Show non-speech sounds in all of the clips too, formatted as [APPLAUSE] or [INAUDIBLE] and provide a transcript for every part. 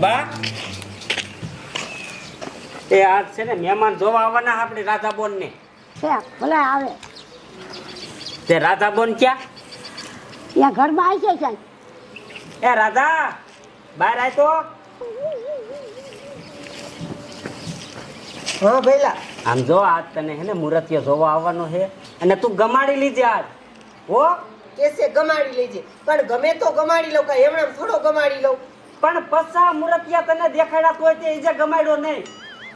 બા? એ આજ છે ને મહેમાન જોવા આવવાના આપણે રાધાબોન ને ભલે આવે. તે રાધાબોન ક્યાં? ત્યાં ઘરમાં આવી છે સાહેબ એ રાધા બહાર આય તો. હા ભઈલા આમ જો આજ તને હે ને મુરતિયો જોવા આવવાનો છે. અને તું ગમાડી લીજે આજ. હો? કેસે ગમાડી લેજે? પણ ગમે તો ગમાડી લઉં કાંઈ એમણે થોડો ગમાડી લઉં પણ પસા મુરતિયા તને દેખાડ્યા તોય તે ઈજે ગમાડ્યો નહીં.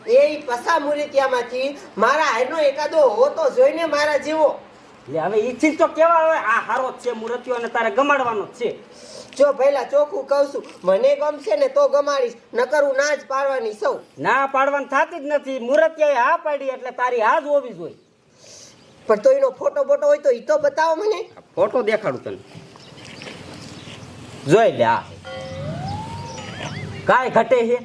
એ પસા મુરતિયામાંથી મારા હારનો એકાદો હોતો જોઈને મારા જીવો. એટલે હવે ઈચ્છી તો કેવા હવે આ હારો જ છે મુરતિયો અને તારે ગમાડવાનો જ છે. જો ભઈલા ચોખ્ખું કહું છું મને ગમશે ને તો ગમાડીશ નકર હું ના જ પાડવાની સૌ. ના પાડવાની થતી જ નથી. મુરતિયાએ હા પાડી એટલે તારી હા જ હોવી જોઈએ. પણ તો એનો ફોટો બોટો હોય તો એ તો બતાવો મને. ફોટો દેખાડું તને. જોઈ લે આ. કાંઈ ઘટે છે?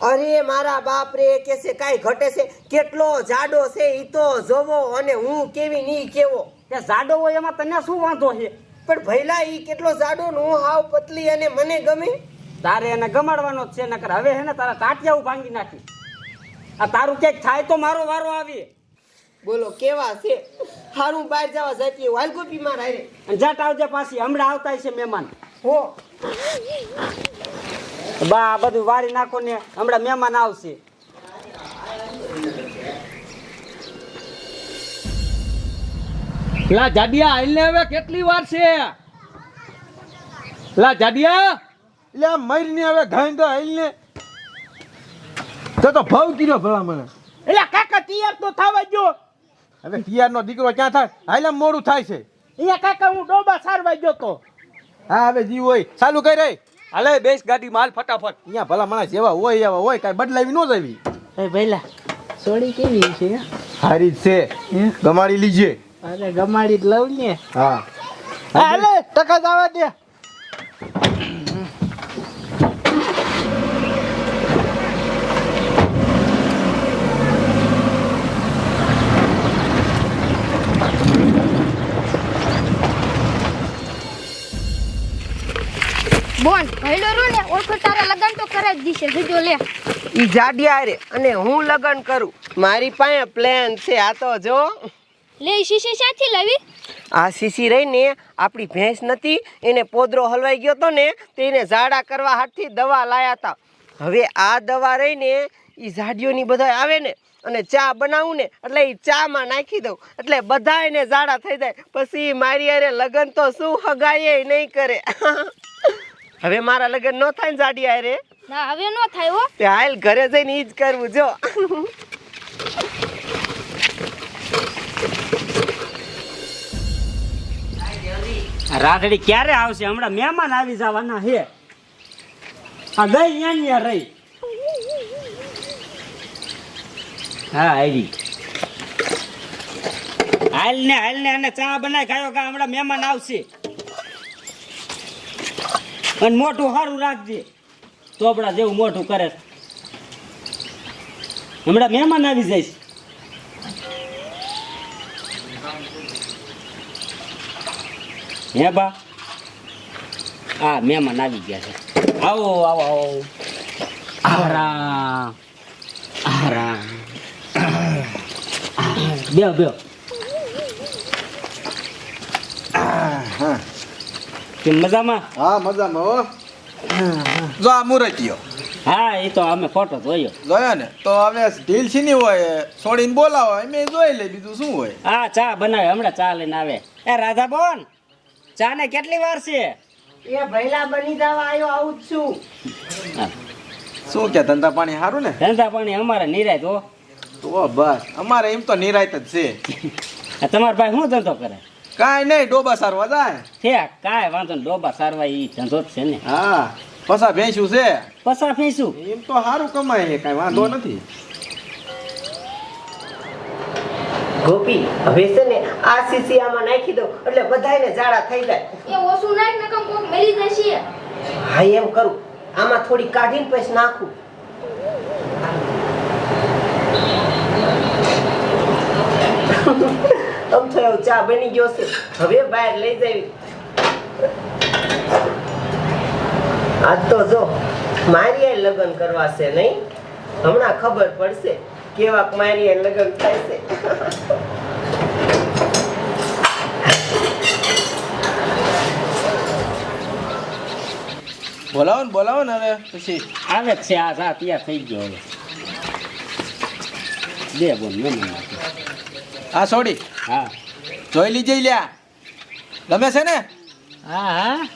અરે મારા બાપ રે છે કાંઈ ઘટે છે? કેટલો જાડો છે ઈ તો જોવો અને હું કેવી ની કેવો. તે જાડો હોય એમાં તને શું વાંધો છે? પણ ભઈલા ઈ કેટલો જાડો ને હું હાવ પતલી અને મને ગમે. તારે એને ગમાડવાનો જ છે નકર હવે હે ને તારા ટાટિયાઓ ભાંગી નાખી આ તારું ક્યાંક થાય તો મારો વારો આવી. બોલો કેવા છે? હારું બહાર જવા જતી વાલ ગોપી મારા અને જટ આવજે પાછી હમણાં આવતા છે મહેમાન. હો. બા બધું વારી નાખો ને હમણાં મહેમાન આવશે. લા જાડિયા હાલને હવે કેટલી વાર છે? લા જાડિયા? એટલે આ મરીને હવે ઘાઈ તો હાલને તો તો ભાવ કર્યો ભલા મને. એલા કાકા તૈયાર તો થવા જો હવે પિયારનો દીકરો ક્યાં થાય? હાલ મોડું થાય છે. અહીંયા કાકા હું ડોબા સારવા ગયો તો. હા હવે જીવ હોય. ચાલુ કરી રહી હાલે બેસ ગાડી માલ ફટાફટ. અહીંયા ભલા માણસ જેવા હોય એવા હોય કાંઈ બદલાવી ન જવી. એ ભઈલા સોડી કેવી છે? હારી જ છે. ગમાડી લીજે. અરે ગમાડી જ લઉં ને. હા. હાલે ટકા જવા દે. બોન ભઈલો રૂ ને ઓળખો તારા લગન તો કરે જ દીશે. જોજો લે. ઈ જાડિયા રે અને હું લગન કરું. મારી પાસે પ્લાન છે. આ તો જો. લે શીશી સાથી લાવી. આ સીસી રહીને આપણી ભેંસ નથી. એને પોદરો હલવાઈ ગયો તો ને તેને ઝાડા કરવા હાથથી દવા લાયા હતા હવે આ દવા રહીને એ ઝાડીઓની બધા આવે ને અને ચા બનાવું ને એટલે એ ચામાં નાખી દઉં. એટલે બધા એને ઝાડા થઈ જાય. પછી મારી અરે લગન તો શું હગાય નહીં કરે. [LAUGHS] હવે મારા લગન નો થાય ને જાડિયા રે. ના હવે નો થાય હો. તે હાલ ઘરે જઈને ઈ જ કરવું જો. રાતડી રાધડી ક્યારે આવશે? હમણાં મહેમાન આવી જવાના હે આ ગઈ ન્યા રહી. હા આવી. હાલ ને હાલ ને અને ચા બનાવી ખાયો કા હમણાં મહેમાન આવશે. અને મોટું સારું રાખજે. ચોપડા જેવું મોટું કરે. હમણાં મહેમાન આવી જઈશ હે બા? હા મહેમાન આવી ગયા છે. આવો આવો આવો. આરામ આરામ બે બેહો કેમ મજામાં? હા મજામાં હો. જો આ મુરતિયો હા એ તો અમે ફોટો જોયો. જોયો ને? તો હવે ઢીલ છીની હોય છોડીને બોલાવો અમે જોઈ લે બીજું શું હોય. હા ચા બનાવે હમણાં ચા લઈને આવે. એ રાધા બોન ચા ને કેટલી વાર છે? એ ભૈલા બની જવા આવ્યો આવું જ છું. હા, શું કે ધંધા પાણી સારું ને? ધંધા પાણી અમારે નિરાય તો તો બસ. અમારે એમ તો નિરાયત જ છે. તમારા ભાઈ શું ધંધો કરે? કાંઈ નહીં ડોબા સારવા જાય. છે કાંઈ વાંધો નહીં ડોબા સારવા એ ધંધો જ છે ને. હા પસા ભેંસું છે? પસા ભેંસું? એમ તો સારું કમાય છે કાંઈ વાંધો નથી. ગોપી હવે છે ને આ સીસી આમાં નાખી દો એટલે બધાયને ઝાડા થઈ જાય. એ ઓછું નાખ ને કમ કોક મરી જશે હા એમ કરું. આમાં થોડી કાઢીને પછી નાખું. એવું ચા બની ગયો છે. હવે બહાર લઈ જવી. આજ તો જો મારી હારે લગ્ન કરવા છે નહીં? હમણાં ખબર પડશે કેવા મારી હારે લગ્ન થાય છે. બોલાવો ને બોલાવો ને હવે પછી. આવે જ છે આ સા તૈયાર થઈ ગયો હવે. બે બોલ હા સોડી. હા. જોઈ લીજે લ્યા. ગમે છે ને? હા હા.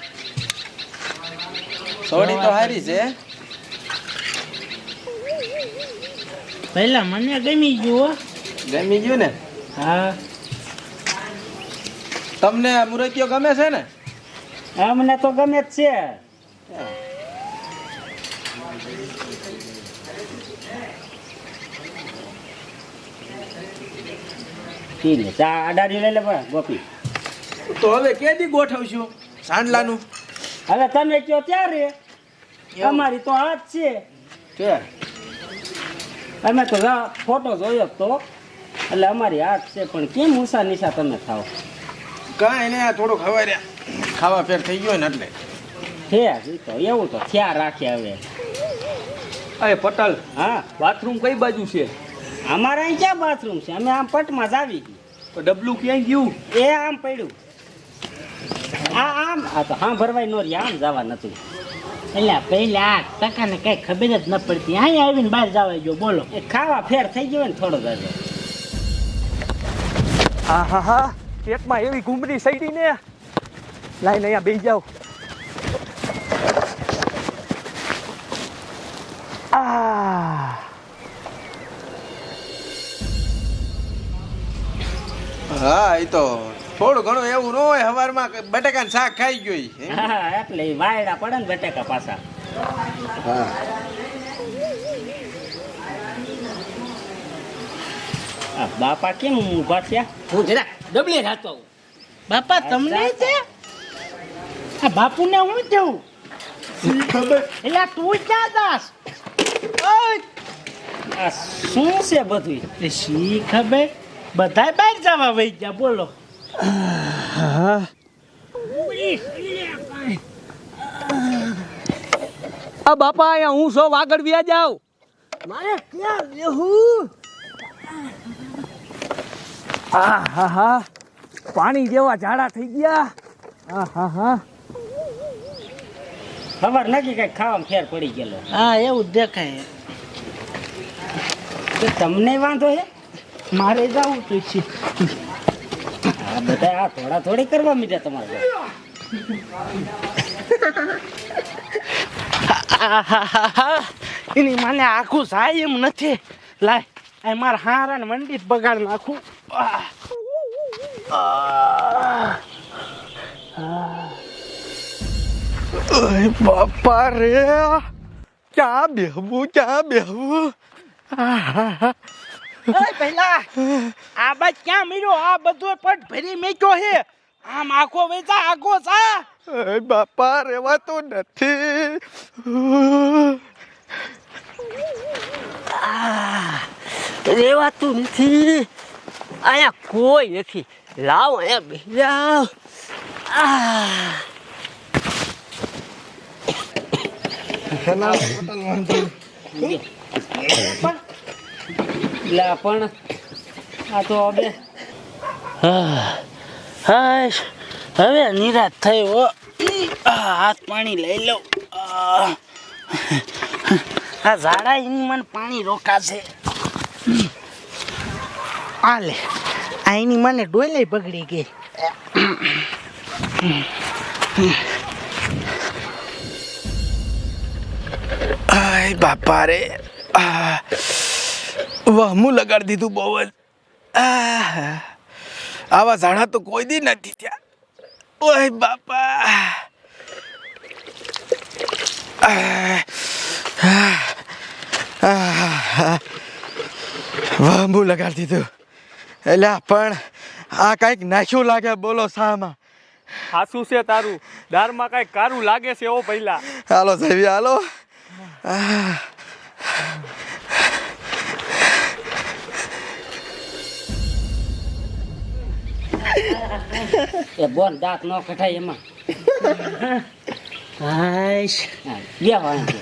સોડી તો હારી છે. પહેલા મને ગમી ગયું હો. ગમી ગયું ને? હા. તમને મુરતિયો ગમે છે ને? અમને તો ગમે જ છે. લે ચા અડાડી લઈ લે પણ ગોપી. તો હવે કેદી ગોઠવશું? સાંડલાનું? હવે તમે કયો ત્યારે? અમારી તો હાથ છે. કે? અમે તો ફોટો જોયો તો. એટલે અમારી હાથ છે પણ કેમ ઉષા નિશા તમે થાવ? કાંઈ ને થોડુંક હવાય રહ્યા ખાવા ફેર થઈ ગયો ને એટલે. છે તો એવું તો થયા રાખે હવે. અરે પટલ હા. બાથરૂમ કઈ બાજુ છે? અમારા અહીં ક્યાં બાથરૂમ છે? અમે આમ પટમાં જ આવી ગઈ તો ડબલું ક્યાંય ગયું? એ આમ પડ્યું. આ આમ આ તો હા ભરવાય નો રહ્યા આમ જવા નતું એટલે પહેલા ટકાને કઈ ખબર જ ન પડતી. અહીંયા આવીને બહાર જવા જો બોલો. એ ખાવા ફેર થઈ ગયો ને થોડો દાદો હા હા હા પેટમાં એવી ઘૂમરી સડી ને. લાઈને અહીંયા બેસી જાઓ. હા એ તો થોડું ઘણું એવું ન હોય હવારમાં બટેકા શાક ખાઈ ગયું હા એટલે વાયડા પડે ને બટેકા પાછા. હા. આ બાપા કેમ ઊભા થયા? હું જરા ડબલે રાતો બાપા તમને છે? આ બાપુને હું જવું એટલે તું ક્યાં દાસ આ શું છે બધું એ શી ખબર? બધાય બહાર જવા વહી ગયા બોલો. આ બાપા અહીંયા હું સૌ વાગડ વ્યા જાવ. મારે ક્યાં રહેવું? આ હા હા. પાણી જેવા ઝાડા થઈ ગયા. આ હા હા. ખબર નથી કઈ ખાવામાં ફેર પડી ગયેલો. હા એવું જ દેખાય. તો તમને વાંધો છે મારે જવું તો છે. આ બધા આ થોડા થોડી કરવા મીડ્યા તમારે એની મને આખું સાય એમ નથી. લાય આ મારા હારા ને મંડી બગાડ નાખું. બાપા રે. ક્યાં બેહવું ક્યાં બેહવું? પહેલા આ બાદ ક્યાં મળ્યો આ બધો પટ ભરી મેક્યો હે આમ આખો વેચા આખો સા. બાપા રેવાતો નથી. રેવાતું નથી. અહીંયા કોઈ નથી. લાવ અહીંયા બેસી જાવ આહ. એટલે પણ આ તો હવે હાશ હવે નિરાશ થયો આ હાથ પાણી લઈ લઉં. આ ઝાડા એની મને પાણી રોકાશે. આ લે આ એની મને ડોલે બગડી ગઈ. આય બાપા રે. આ વહમું લગાડી દીધું બહુ જ. આવા ઝાડા તો કોઈ દી નથી થયા. ઓય બાપા. વાંબુ લગાડી દીધું. એટલે પણ આ કાંઈક નાખ્યું લાગે બોલો સામાં. હાસું છે તારું. દારમાં કઈ કારું લાગે છે એવો પહેલા. હાલો સાહેબ હાલો. એ બોન દાંત ન કઢાય એમાં. હાઈશ હા, બે વાંધો.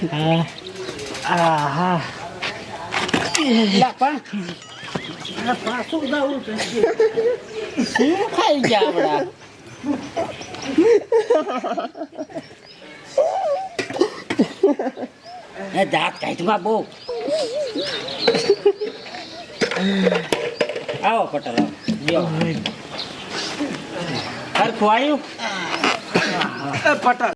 આહા. લા પણ પાછું જવું શું ખાઈ ગયા આપડા એ દાંત કાઢમાં બહુ. આવો પટેલ આવો. હરખું આવ્યું એ પટેલ.